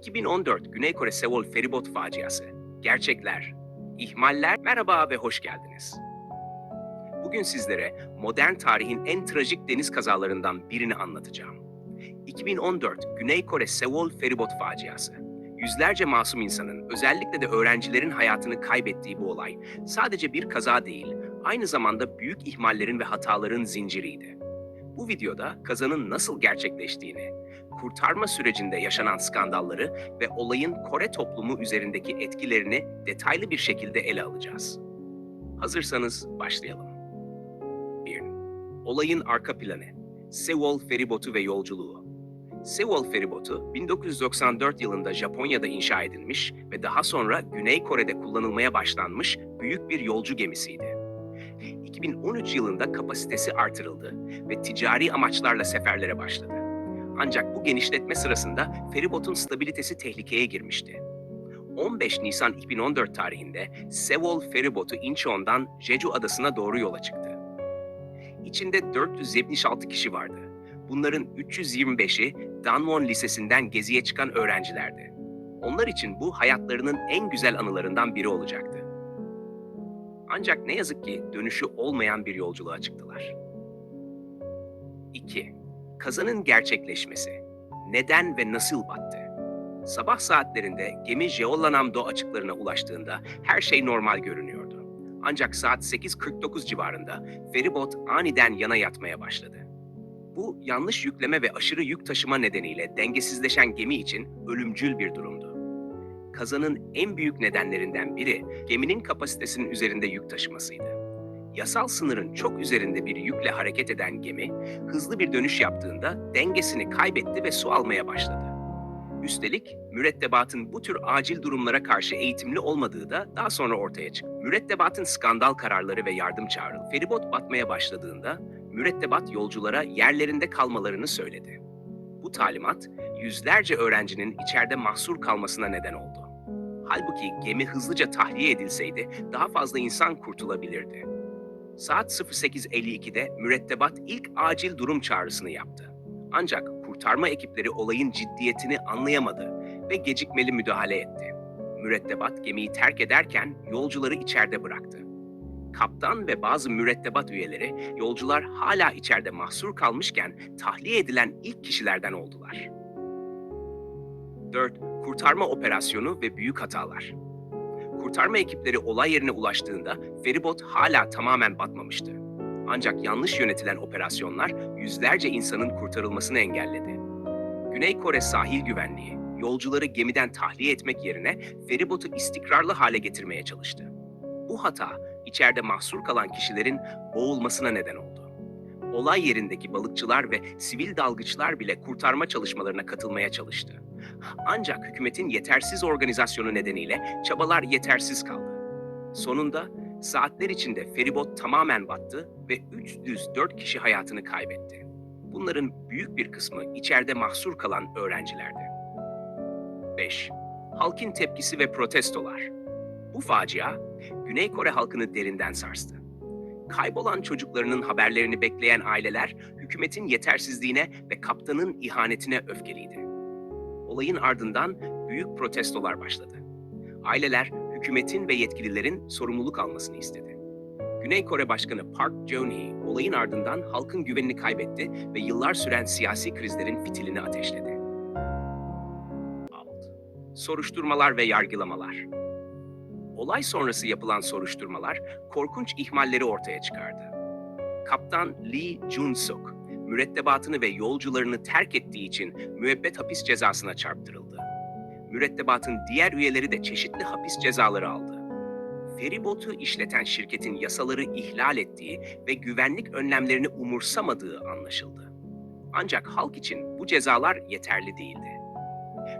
2014 Güney Kore Seul feribot faciası. Gerçekler, ihmaller. Merhaba ve hoş geldiniz. Bugün sizlere modern tarihin en trajik deniz kazalarından birini anlatacağım. 2014 Güney Kore Seul feribot faciası. Yüzlerce masum insanın, özellikle de öğrencilerin hayatını kaybettiği bu olay sadece bir kaza değil, aynı zamanda büyük ihmallerin ve hataların zinciriydi. Bu videoda kazanın nasıl gerçekleştiğini, kurtarma sürecinde yaşanan skandalları ve olayın Kore toplumu üzerindeki etkilerini detaylı bir şekilde ele alacağız. Hazırsanız başlayalım. 1. Olayın arka planı. Seoul feribotu ve yolculuğu. Seoul feribotu 1994 yılında Japonya'da inşa edilmiş ve daha sonra Güney Kore'de kullanılmaya başlanmış büyük bir yolcu gemisiydi. 2013 yılında kapasitesi artırıldı ve ticari amaçlarla seferlere başladı. Ancak bu genişletme sırasında feribotun stabilitesi tehlikeye girmişti. 15 Nisan 2014 tarihinde Seoul feribotu Incheon'dan Jeju adasına doğru yola çıktı. İçinde 476 kişi vardı. Bunların 325'i Danwon Lisesi'nden geziye çıkan öğrencilerdi. Onlar için bu hayatlarının en güzel anılarından biri olacaktı. Ancak ne yazık ki dönüşü olmayan bir yolculuğa çıktılar. 2. Kazanın gerçekleşmesi. Neden ve nasıl battı? Sabah saatlerinde gemi Jeollanam-do açıklarına ulaştığında her şey normal görünüyordu. Ancak saat 8.49 civarında feribot aniden yana yatmaya başladı. Bu yanlış yükleme ve aşırı yük taşıma nedeniyle dengesizleşen gemi için ölümcül bir durumdu. Kazanın en büyük nedenlerinden biri geminin kapasitesinin üzerinde yük taşımasıydı. Yasal sınırın çok üzerinde bir yükle hareket eden gemi hızlı bir dönüş yaptığında dengesini kaybetti ve su almaya başladı. Üstelik mürettebatın bu tür acil durumlara karşı eğitimli olmadığı da daha sonra ortaya çıktı. Mürettebatın skandal kararları ve yardım çağrıldı. Feribot batmaya başladığında mürettebat yolculara yerlerinde kalmalarını söyledi. Bu talimat yüzlerce öğrencinin içeride mahsur kalmasına neden oldu. Halbuki gemi hızlıca tahliye edilseydi daha fazla insan kurtulabilirdi. Saat 08.52'de mürettebat ilk acil durum çağrısını yaptı. Ancak kurtarma ekipleri olayın ciddiyetini anlayamadı ve gecikmeli müdahale etti. Mürettebat gemiyi terk ederken yolcuları içeride bıraktı. Kaptan ve bazı mürettebat üyeleri yolcular hala içeride mahsur kalmışken tahliye edilen ilk kişilerden oldular. 4. Kurtarma operasyonu ve büyük hatalar. Kurtarma ekipleri olay yerine ulaştığında feribot hala tamamen batmamıştı. Ancak yanlış yönetilen operasyonlar yüzlerce insanın kurtarılmasını engelledi. Güney Kore sahil güvenliği yolcuları gemiden tahliye etmek yerine feribotu istikrarlı hale getirmeye çalıştı. Bu hata içeride mahsur kalan kişilerin boğulmasına neden oldu. Olay yerindeki balıkçılar ve sivil dalgıçlar bile kurtarma çalışmalarına katılmaya çalıştı. Ancak hükümetin yetersiz organizasyonu nedeniyle çabalar yetersiz kaldı. Sonunda saatler içinde feribot tamamen battı ve 304 kişi hayatını kaybetti. Bunların büyük bir kısmı içeride mahsur kalan öğrencilerdi. 5. Halkın tepkisi ve protestolar. Bu facia Güney Kore halkını derinden sarstı. Kaybolan çocuklarının haberlerini bekleyen aileler hükümetin yetersizliğine ve kaptanın ihanetine öfkeliydi. Olayın ardından büyük protestolar başladı. Aileler hükümetin ve yetkililerin sorumluluk almasını istedi. Güney Kore Başkanı Park Geun-hye olayın ardından halkın güvenini kaybetti ve yıllar süren siyasi krizlerin fitilini ateşledi. Alt. Soruşturmalar ve yargılamalar. Olay sonrası yapılan soruşturmalar korkunç ihmalleri ortaya çıkardı. Kaptan Lee Jun-suk, mürettebatını ve yolcularını terk ettiği için müebbet hapis cezasına çarptırıldı. Mürettebatın diğer üyeleri de çeşitli hapis cezaları aldı. Feribotu işleten şirketin yasaları ihlal ettiği ve güvenlik önlemlerini umursamadığı anlaşıldı. Ancak halk için bu cezalar yeterli değildi.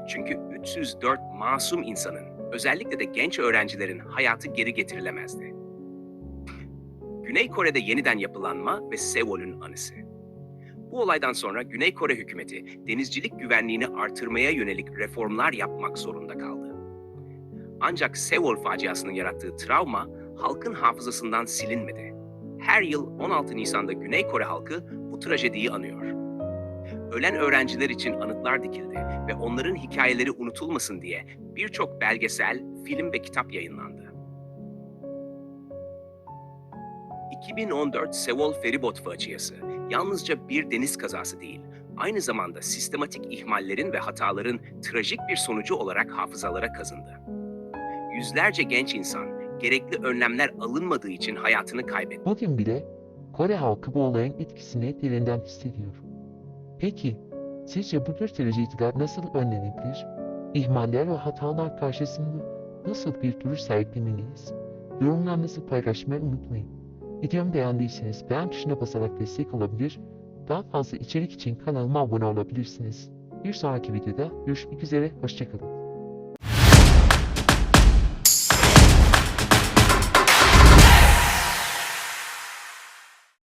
Çünkü 304 masum insanın, özellikle de genç öğrencilerin hayatı geri getirilemezdi. Güney Kore'de yeniden yapılanma ve Seul'ün anısı. Bu olaydan sonra Güney Kore hükümeti denizcilik güvenliğini artırmaya yönelik reformlar yapmak zorunda kaldı. Ancak Seul faciasının yarattığı travma halkın hafızasından silinmedi. Her yıl 16 Nisan'da Güney Kore halkı bu trajediyi anıyor. Ölen öğrenciler için anıtlar dikildi ve onların hikayeleri unutulmasın diye birçok belgesel, film ve kitap yayınlandı. 2014 Seoul feribot faciası yalnızca bir deniz kazası değil, aynı zamanda sistematik ihmallerin ve hataların trajik bir sonucu olarak hafızalara kazındı. Yüzlerce genç insan gerekli önlemler alınmadığı için hayatını kaybetti. Bugün bile Kore halkı bu olayın etkisini derinden hissediyor. Peki, sizce bu tür trajediler nasıl önlenebilir? İhmaller ve hatalar karşısında nasıl bir duruş sergilemeliyiz? Yorumlarınızı paylaşmayı unutmayın. Videomu beğendiyseniz beğen tuşuna basarak destek olabilir, daha fazla içerik için kanalıma abone olabilirsiniz. Bir sonraki videoda görüşmek üzere, hoşçakalın.